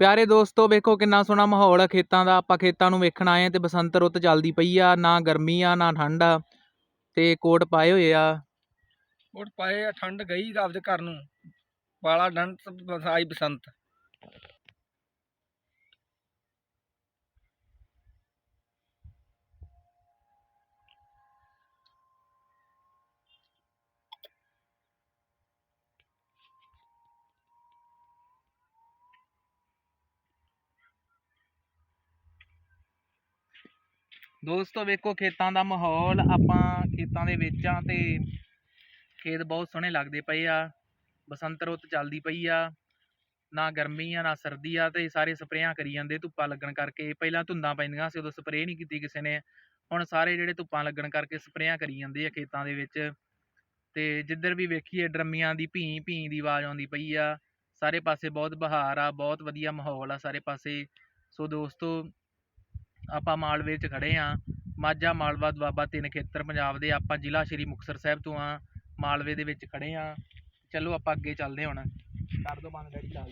ਪਿਆਰੇ ਦੋਸਤੋ, ਵੇਖੋ ਕਿੰਨਾ ਸੋਹਣਾ ਮਾਹੌਲ ਆ ਖੇਤਾਂ ਦਾ। ਆਪਾਂ ਖੇਤਾਂ ਨੂੰ ਵੇਖਣ ਆਏ ਆ ਤੇ ਬਸੰਤ ਰੁੱਤ ਚੱਲਦੀ ਪਈ ਆ, ਨਾ ਗਰਮੀ ਆ, ਨਾ ਠੰਡ ਆ। ਤੇ ਕੋਟ ਪਾਏ ਹੋਏ ਆ। ਕੋਟ ਪਾਏ ਆ, ਠੰਡ ਗਈ ਆਪਦੇ ਘਰ ਨੂੰ। ਵਾਲਾ ਡੰਡ ਆਈ ਬਸੰਤ। ਦੋਸਤੋ ਵੇਖੋ ਖੇਤਾਂ ਦਾ ਮਾਹੌਲ, ਆਪਾਂ ਖੇਤਾਂ ਦੇ ਵਿੱਚ ਆ ਤੇ ਖੇਤ ਬਹੁਤ ਸੋਹਣੇ ਲੱਗਦੇ ਪਏ ਆ। ਬਸੰਤ ਰੁੱਤ ਚੱਲਦੀ ਪਈ ਆ, ਨਾ ਗਰਮੀ ਆ, ਨਾ ਸਰਦੀ ਆ ਤੇ ਸਾਰੇ ਸਪਰੇਆਂ ਕਰੀ ਜਾਂਦੇ ਧੁੱਪਾਂ ਲੱਗਣ ਕਰਕੇ। ਪਹਿਲਾਂ ਧੁੰਦਾਂ ਪੈਂਦੀਆਂ ਸੀ, ਉਦੋਂ ਸਪਰੇਅ ਨਹੀਂ ਕੀਤੀ ਕਿਸੇ ਨੇ। ਹੁਣ ਸਾਰੇ ਜਿਹੜੇ ਧੁੱਪਾਂ ਲੱਗਣ ਕਰਕੇ ਸਪਰੇਆਂ ਕਰੀ ਜਾਂਦੇ ਆ ਖੇਤਾਂ ਦੇ ਵਿੱਚ। ਤੇ ਜਿੱਧਰ ਵੀ ਵੇਖੀਏ, ਡਰਮੀਆਂ ਦੀ ਭੀ, ਭੀਂ ਦੀ ਆਵਾਜ਼ ਆਉਂਦੀ ਪਈ ਆ। ਸਾਰੇ ਪਾਸੇ ਬਹੁਤ ਬਹਾਰ ਆ, ਬਹੁਤ ਵਧੀਆ ਮਾਹੌਲ ਆ ਸਾਰੇ ਪਾਸੇ। ਸੋ ਦੋਸਤੋ ਆਪਾਂ ਮਾਲਵੇ 'ਚ ਖੜੇ ਆ। ਮਾਝਾ ਮਾਲਵਾ ਦੁਆਬਾ ਤਿੰਨ ਖੇਤਰ ਪੰਜਾਬ ਦੇ। ਆਪਾਂ ਜ਼ਿਲ੍ਹਾ ਸ਼੍ਰੀ ਮੁਕਤਸਰ ਸਾਹਿਬ ਤੋਂ ਆ। ਮਾਲਵੇ ਦੇ ਵਿੱਚ ਖੜੇ ਆ। ਚਲੋ ਆਪਾਂ ਅੱਗੇ ਚੱਲਦੇ ਹੁਣ। ਕਰ ਦੋ ਬੰਦ ਡੈਡੀ, ਚੱਲ।